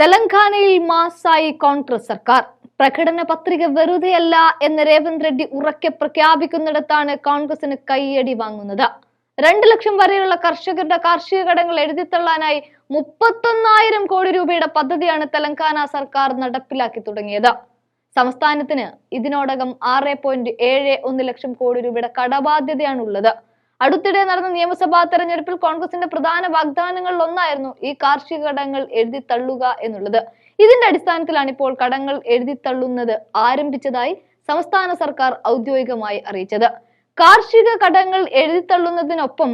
തെലങ്കാനയിൽ മാസായി കോൺഗ്രസ് സർക്കാർ. പ്രകടന പത്രിക വെറുതെയല്ല എന്ന് രേവന്ത് റെഡ്ഡി ഉറക്കെ പ്രഖ്യാപിക്കുന്നിടത്താണ് കോൺഗ്രസിന് കൈയടി വാങ്ങുന്നത്. രണ്ട് ലക്ഷം വരെയുള്ള കർഷകരുടെ കാർഷിക കടങ്ങൾ എഴുതിത്തള്ളാനായി മുപ്പത്തൊന്നായിരം കോടി രൂപയുടെ പദ്ധതിയാണ് തെലങ്കാന സർക്കാർ നടപ്പിലാക്കി തുടങ്ങിയത്. സംസ്ഥാനത്തിന് ഇതിനോടകം ആറ് പോയിന്റ് ഏഴ് ഒന്ന് ലക്ഷം കോടി രൂപയുടെ കടബാധ്യതയാണുള്ളത്. ഉള്ളത് അടുത്തിടെ നടന്ന നിയമസഭാ തെരഞ്ഞെടുപ്പിൽ കോൺഗ്രസിന്റെ പ്രധാന വാഗ്ദാനങ്ങളിൽ ഒന്നായിരുന്നു ഈ കാർഷിക കടങ്ങൾ എഴുതി തള്ളുക എന്നുള്ളത്. ഇതിന്റെ അടിസ്ഥാനത്തിലാണ് ഇപ്പോൾ കടങ്ങൾ എഴുതി തള്ളുന്നത് ആരംഭിച്ചതായി സംസ്ഥാന സർക്കാർ ഔദ്യോഗികമായി അറിയിച്ചത്. കാർഷിക കടങ്ങൾ എഴുതിത്തള്ളുന്നതിനൊപ്പം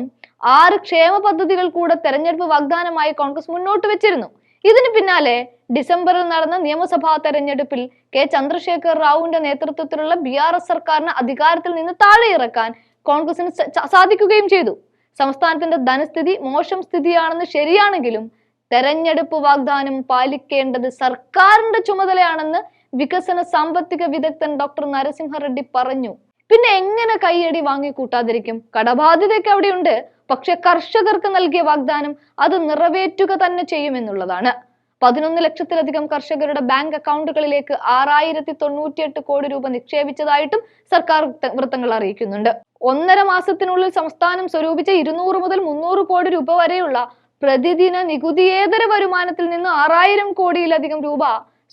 ആറ് ക്ഷേമ പദ്ധതികൾ കൂടെ തെരഞ്ഞെടുപ്പ് വാഗ്ദാനമായി കോൺഗ്രസ് മുന്നോട്ട് വെച്ചിരുന്നു. ഇതിന് പിന്നാലെ ഡിസംബറിൽ നടന്ന നിയമസഭാ തെരഞ്ഞെടുപ്പിൽ കെ. ചന്ദ്രശേഖർ റാവുവിന്റെ നേതൃത്വത്തിലുള്ള ബി ആർ എസ് സർക്കാരിന് അധികാരത്തിൽ നിന്ന് താഴെ ഇറക്കാൻ കോൺഗ്രസിന് സാധിക്കുകയും ചെയ്തു. സംസ്ഥാനത്തിന്റെ ധനസ്ഥിതി മോശം സ്ഥിതിയാണെന്ന് ശരിയാണെങ്കിലും തെരഞ്ഞെടുപ്പ് വാഗ്ദാനം പാലിക്കേണ്ടത് സർക്കാരിന്റെ ചുമതലയാണെന്ന് വികസന സാമ്പത്തിക വിദഗ്ധൻ ഡോക്ടർ നരസിംഹ റെഡ്ഡി പറഞ്ഞു. പിന്നെ എങ്ങനെ കൈയടി വാങ്ങിക്കൂട്ടാതിരിക്കും? കടബാധ്യതയൊക്കെ അവിടെയുണ്ട്. പക്ഷെ കർഷകർക്ക് നൽകിയ വാഗ്ദാനം അത് നിറവേറ്റുക തന്നെ ചെയ്യുമെന്നുള്ളതാണ്. പതിനൊന്ന് ലക്ഷത്തിലധികം കർഷകരുടെ ബാങ്ക് അക്കൗണ്ടുകളിലേക്ക് ആറായിരത്തി തൊണ്ണൂറ്റിയെട്ട് കോടി രൂപ നിക്ഷേപിച്ചതായിട്ടും സർക്കാർ വൃത്തങ്ങൾ അറിയിക്കുന്നുണ്ട്. ഒന്നര മാസത്തിനുള്ളിൽ സംസ്ഥാനം സ്വരൂപിച്ച ഇരുന്നൂറ് മുതൽ മുന്നൂറ് കോടി രൂപ വരെയുള്ള പ്രതിദിന നികുതിയേതര വരുമാനത്തിൽ നിന്ന് ആറായിരം കോടിയിലധികം രൂപ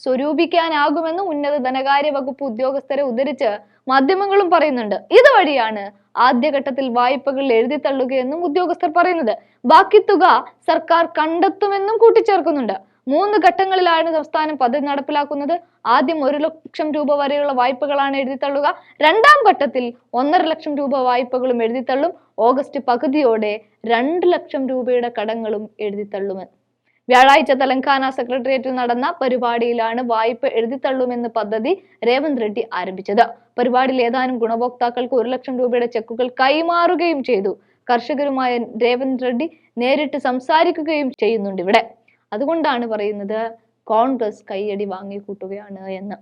സ്വരൂപിക്കാനാകുമെന്ന് ഉന്നത ധനകാര്യ വകുപ്പ് ഉദ്യോഗസ്ഥരെ ഉദ്ധരിച്ച് മാധ്യമങ്ങളും പറയുന്നുണ്ട്. ഇതുവഴിയാണ് ആദ്യഘട്ടത്തിൽ വായ്പകൾ എഴുതി തള്ളുകയെന്നും ഉദ്യോഗസ്ഥർ പറയുന്നത്. ബാക്കി തുക സർക്കാർ കണ്ടെത്തുമെന്നും കൂട്ടിച്ചേർക്കുന്നുണ്ട്. മൂന്ന് ഘട്ടങ്ങളിലാണ് സംസ്ഥാനം പദ്ധതി നടപ്പിലാക്കുന്നത്. ആദ്യം ഒരു ലക്ഷം രൂപ വരെയുള്ള വായ്പകളാണ് എഴുതിത്തള്ളുക രണ്ടാം ഘട്ടത്തിൽ ഒന്നര ലക്ഷം രൂപ വായ്പകളും എഴുതിത്തള്ളും ഓഗസ്റ്റ് പകുതിയോടെ രണ്ട് ലക്ഷം രൂപയുടെ കടങ്ങളും എഴുതിത്തള്ളുമെന്ന് വ്യാഴാഴ്ച തെലങ്കാന സെക്രട്ടേറിയറ്റിൽ നടന്ന പരിപാടിയിലാണ് വായ്പ എഴുതിത്തള്ളുമെന്ന് പദ്ധതി രേവന്ത് റെഡ്ഡി ആരംഭിച്ചത്. പരിപാടിയിൽ ഏതാനും ഗുണഭോക്താക്കൾക്ക് ഒരു ലക്ഷം രൂപയുടെ ചെക്കുകൾ കൈമാറുകയും ചെയ്തു. കർഷകരുമായ രേവന്ത് റെഡ്ഡി നേരിട്ട് സംസാരിക്കുകയും ചെയ്യുന്നുണ്ട് ഇവിടെ. അതുകൊണ്ടാണ് പറയുന്നത് കോൺഗ്രസ് കൈയടി വാങ്ങിക്കൂട്ടുകയാണ് എന്ന്.